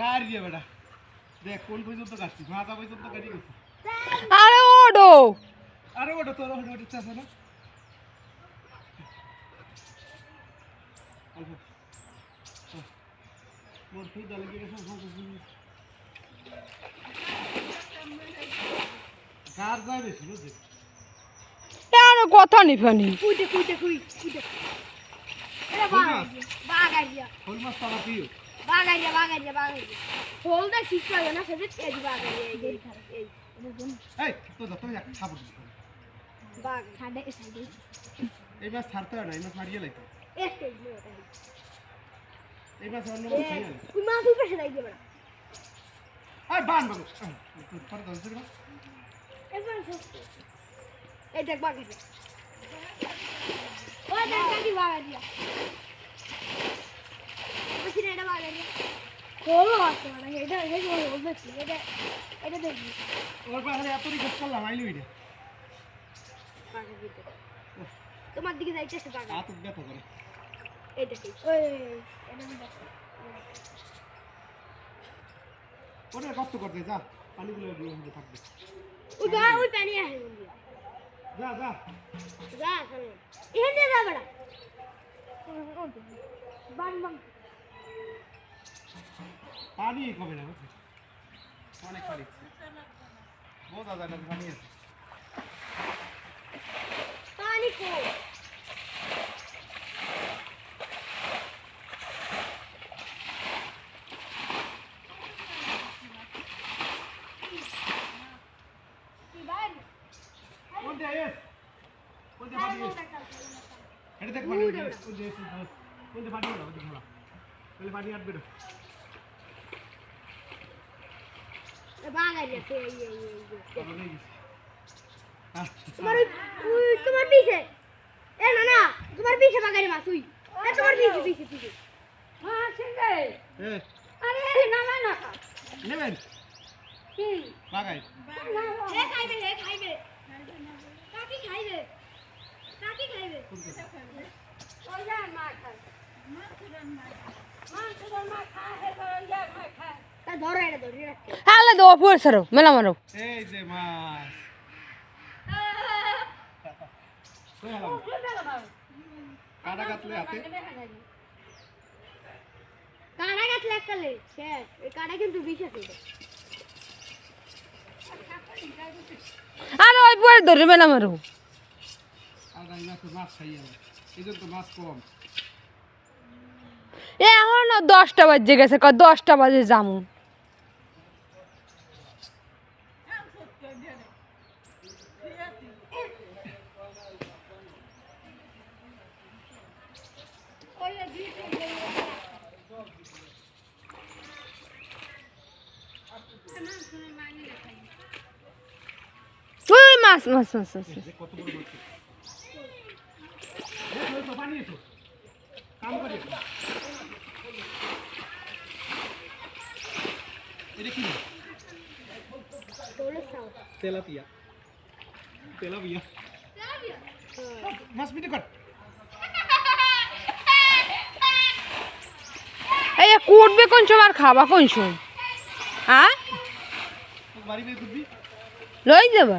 গাড়ি বেটা। দেখ কোন পর্যন্ত কাটছিস? মাথা পর্যন্ত কাটি গেছিস ওডো আরে ওডো তোর ওডো ওডো চাস না মোর ফি দলে গিয়ে সব কথা బాగా బాగా బాగా హోల్దా సిక్స్ సరే అది బాగా এই মাছ ছাড়তে হয় না এই মাছ মারিয়ে লাগবে এই মাছ অন্য মাছ খাইয়ে লাগবে ওই মাছ উপরে সেটাই দিবে না আর বান বাবু পরে দশ দিন একবার এই দেখ বাকি ও দেখ কাটি বাগা দিয়া বুঝি না এটা বাগাইয়া হলো আছে মানে এটা এটা কি হলো বুঝছি এটা এটা দেখবি ওর পাশে এত রিকোয়েস্ট করলাম আইলি বাগাইয়া তোমার দিকে যাইতেছে বাগাই হাত ব্যথা করে এই দেখি ওই এটা ওটা কষ্ট করতে যা পানিগুলো দিয়ে থাকবে ওই গা ওই পানি আছে যা যা যা এখানে যা বড়া বান বান পানি কমে না অনেক পানি। বোঝা যায় না যে পানি আছে। পানি কো। কোনটা এস? কোনটা পানি এস? এটা দেখ পানি কোনটা এস? কোনটা কোনটা পানি হলো ওদিকে ঘোরা। তাহলে পানি আটবে না বাগাই আছে এই এই এই তারপর নিয়ে গেছি আহ, তোমার তোমার পিছে এ না না তোমার পিছে বাগাই মাছ তুই তোমার পিছে পিছে পিছে হ্যাঁ আরে নামা না নেবেন কি বাগাই এ খাইবে এ খাইবে কাকি খাইবে কাকি খাইবে ওই যা মা খায় মা তোর মা খায় হে তোর যা মা খায় তা ধরো এটা হ্যাঁ দেবো পুরে সারো মেলা মারো। এই ওই পরে ধরবে না মারো। এখন দশটা বাজে গেছে দশটা বাজে জামুন এই কুটবে কোন সময় আর খাবা কোন সময় হ্যাঁ? লই যাবা।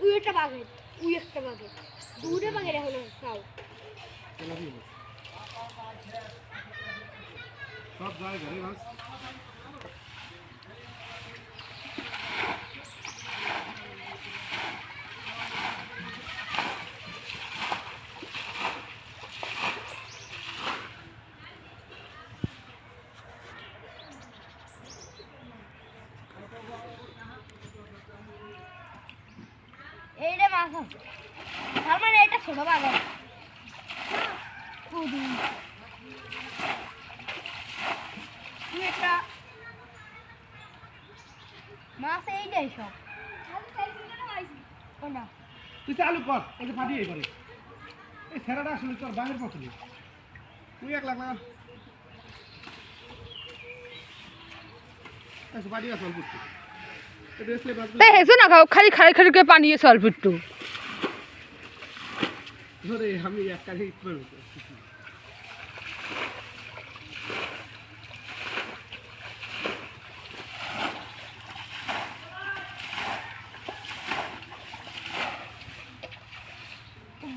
ওই একটা বাঘের ওই একটা বাঘের দুটো বাঘের এখন তাও সব যায় ঘরে বাস আছে তার মানে এটা ছোট বাগান একটা মাছ এইটাই সব কোনটা তুই চালু কর যে ফাটিয়ে করে এই সেরাটা আসলে তোর বাঘের মতো তুই এক লাখ না। আচ্ছা বাড়ি আসল করতে তাই হেসে না খাও খালি খালি খালি করে পানি এসে অল্প একটু।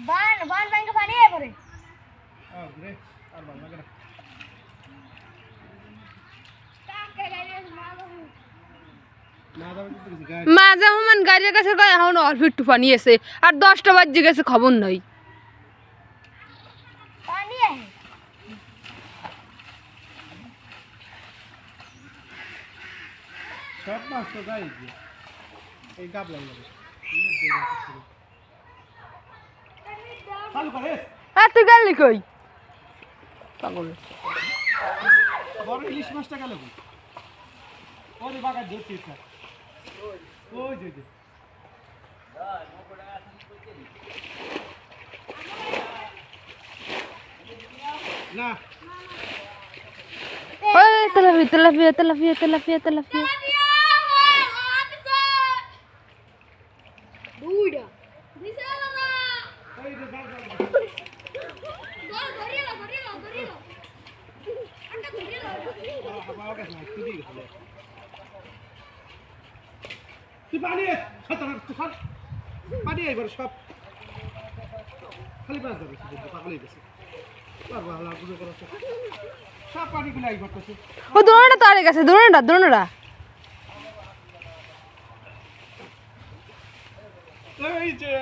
বান বান ব্যাংকে পানি আয় পরে। আর ঘুরে আর ভালো লাগে না না যাবে কিন্তু কিছু গায়ে মাঝে হমান গাড়ির কাছে এখন অল্প একটু পানি এসে আর দশটা বাজে গেছে খবর নাই। সব মাছ তো গায়ে এই গাব লাগবে চালু করে আর তুই গেলি কই? পাগল। বড় ইলিশ মাছটা গেল কই? ওই যে বাগার ধরছি স্যার ওই যে ওই যে না ওই tilapia tilapia tilapia tilapia tilapia দুইটা এই যে যাও, যাও, যাও। আ- আমার কাছে নাই, তুই দিয়ে গেছিলি। তুই পানি আয়, সর, সর, সর, সর। পানি আয় এবার সব খালি মাছ ধরে শুধু, পাগল হয়ে গেছে আর ভালো আর বুঝো করো তো। সব পানিগুলো আই করতেছে ও দোনোটা তো আরে গেছে দোনোটা দোনোটা এই যে।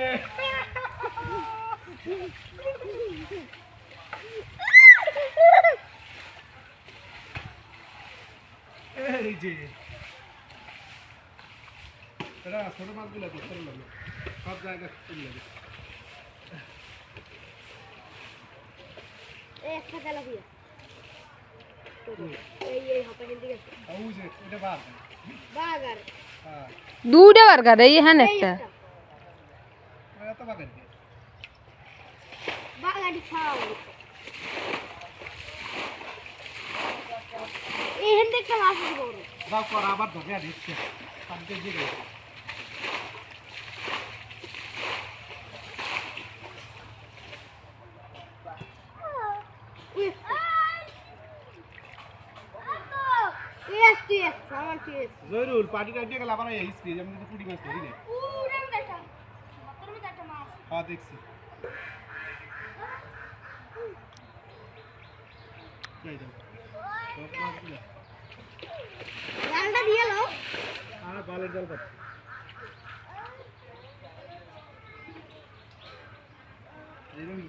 এই যে। এরা ছোট মাছগুলো লাগে সব জায়গায় লাগে একটা তেলাপিয়া দুটা বার্গার এই হ্যাঁ। একটা। এইখান থেকে একটা মাছ আবার ধরে আর দিচ্ছে পানিতে দিয়ে গেছে উই ইয়েস ইয়েস আমার ইয়েস জয়রুল পানি টাইটে গেলে আবার এই স্পিড আমি কিন্তু পুটি মাছ ধরি না। হ্যাঁ দেখছি। জালটা দিয়ে লো আর বালের জল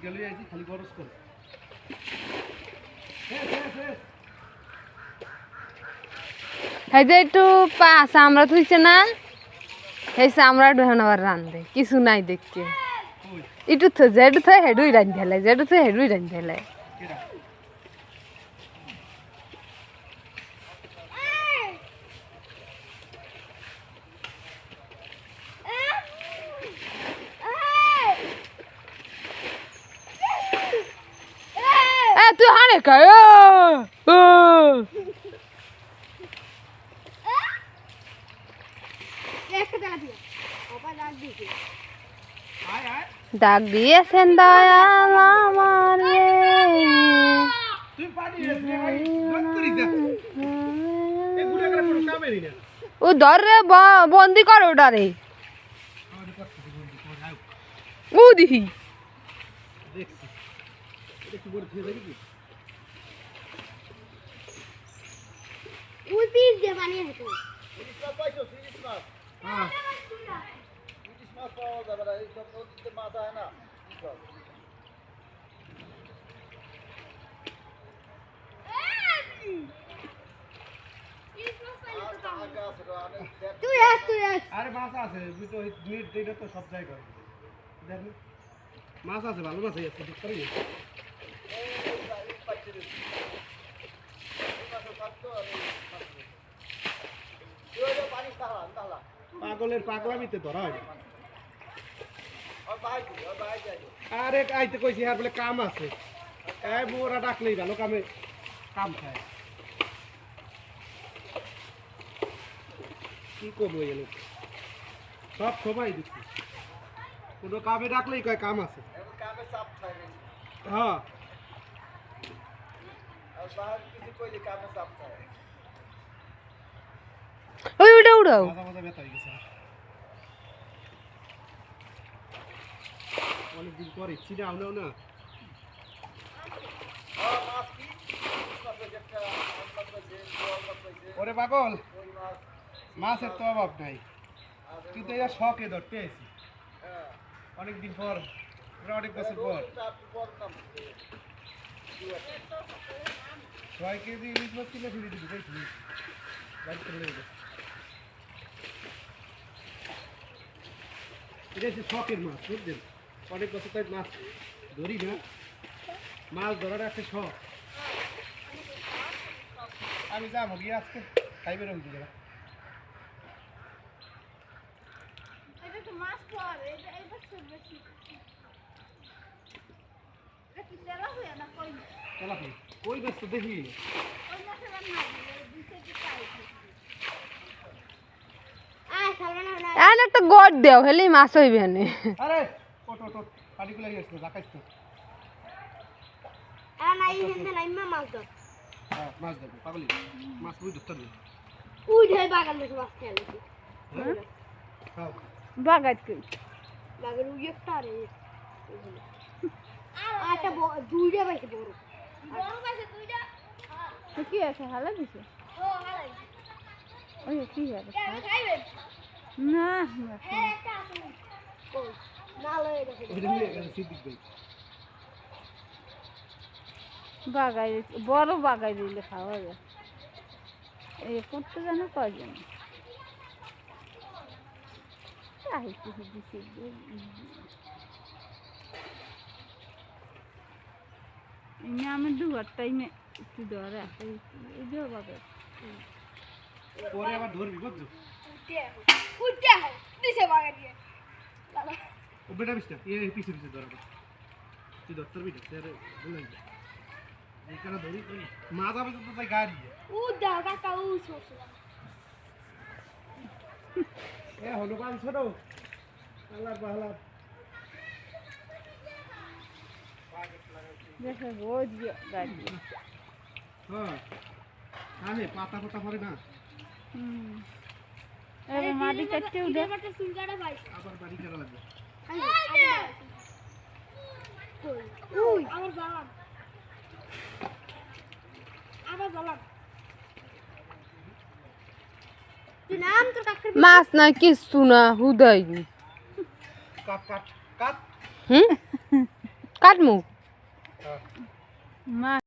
গেলে আইছি খালি খরচ করে। শেষ শেষ শেষ। এই যে একটু পা চামড়া থইছে না, এই চামড়া ঢোহান আবার রান্ধে কিছু নাই দেখতে। কই একটু থো যেটু থই হেডুই রান্ধি হেলে যেটু থই হেডুই রান্ধি হেলে কেডা এ, তুই হানে কা ও একটা জাল দিয়ে বাবা জাল দিয়েছে আয় আয় ডাক দিয়েছেন দয়াল আমারে তুই পানি এসে ভাই। দত্তরি যা এই গুড়া করে কোনো কামেরই না। ও ধর রে বন্দি কর ওটা রে। ও দিহি। ওই পিস দিয়ে বানিয়ে হতো হ্যাঁ তুই আস তুই আস। আরে মাছ আছে তুই তো নেট দিলে তো সব জায়গায় দেখ মাছ আছে ভালো মাছ আছে ঠিক করি পাগলের পাগলামিতে ধরা হয়। আরে আইতে কইছি আর বলে কাম আছে। এই মোরা ডাকলেই ভালো কামে কাম খায়। কি করব এলো সব সময় দিচ্ছি। কোনো কামে ডাকলেই কয় কাম আছে। হ্যাঁ। ওই উড়ে উড়াও। মাথা ব্যথা হয়ে গেছে। অনেকদিন পরে চিনে আউনাও না। ওরে পাগল, মাছের তো অভাব নাই। কিন্তু এরা শখে ধরতে আছি অনেকদিন পর অনেক বছর পর। ছয় কেজি ইলিশ মাছ কিনে ফিরে দিবি তাই তুমি এটা হচ্ছে শখের মাছ, বুঝলেন? অনেক বছর তাই মাছ ধরি না। মাছ ধরার একটা শখ। আমি যাব গিয়ে আজকে তেলা হয়ে না কই? তেলাপি ওই মাছ তো দেখি। একটা গড় দেও হেলি মাছ হইবে নে আরে ওট ওট ওট পানিগুলো গেছিল রাখাইছ তো আর নাই হিন্দে নাই মা মাছ ধর হ্যাঁ মাছ দেবো পাগলি। মাছ বুঝ ধরতে হবে উই ঢাই বাগান থেকে মাছ খেলে খাও বাগাত কই বাগান উই একটা রে আচ্ছা দুইটা পাইছে বড়। বড় পাইছে দুইটা কি আছে হালা দিছে? ও হালাই ওই কি আছে? না হ্যাঁ একটা আছে। কই না লয়ে দেখে ওইটা নিয়ে গেছে সিদ্দিক ভাই বাগাই বড় বাগাই দিলে খাওয়া যায়। এই করতে জানো কয়জন? আমি দুবার টাইমে একটু ধরে এই যে বাগাই। পরে আবার ধরবি বুঝছ? উঠে দিছে বেটা বিস্তা এ পিছে পিছে ধরবে তুই পারবি না তুই বলে এইখানে ধরি ওই মাছ আবে তো তাই গাড়ি উ দাও কাকা ছোট এ হনুমান ছোট। আল্লাহ বাহলা দেখে রোজ গাড়ি হ্যাঁ। আরে পাতা পাতা পরে না। হুম। এবার মাটি কাটতে উঠে আবার বাড়ি করা লাগবে তুই নাম তোর কাকের মাছ না কিছু না হুদাই। কাট কাট কাট। হুম? কাটমু? মা